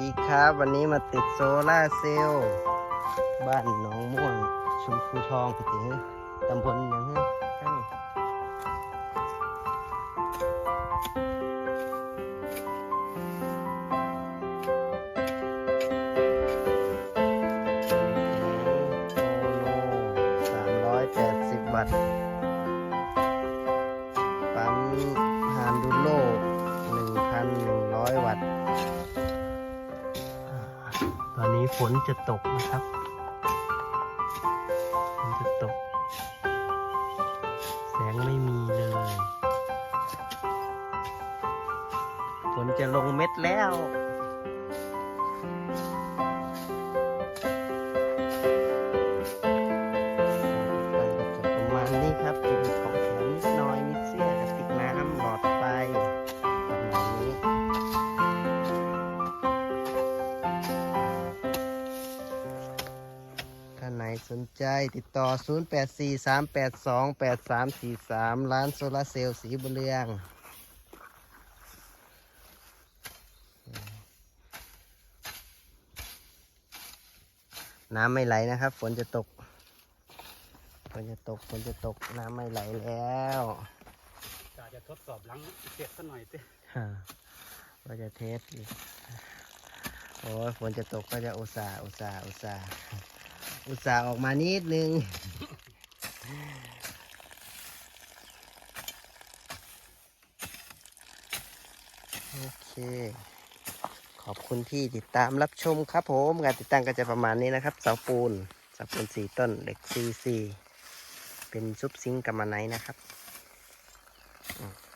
ดีครับ วันนี้มาติดโซล่าร์เซลล์บ้านหนองม่วงชมพูทองไปถึงตำบลยังฮะท่านโลสามร้อยแปดสิบวัตต์ปั๊มฮานดูโล ตอนนี้ฝนจะตกนะครับฝนจะตก แสงไม่มีเลย ฝนจะลงเม็ดแล้ว สนใจติดต่อ 0843828343 ร้านโซลาร์เซลล์สีบุญเรืองน้ำไม่ไหลนะครับ ฝนจะตก ฝนจะตก ฝนจะตก น้ำไม่ไหลแล้วกาจะทดสอบหลังเสร็จสักหน่อยสิฮ่าว่าจะเทสอีกโอ้ยฝนจะตกก็จะอุตส่าห์อุตส่าห์อุตส่าห์ อุตส่าห์ออกมานิดนึง โอเค ขอบคุณที่ติดตามรับชมครับผมการติดตั้งก็จะประมาณนี้นะครับ เสาปูนเสาปูนสี่ต้นเหล็กซีซีเป็นซุปซิงค์กับมาไนท์นะครับอืม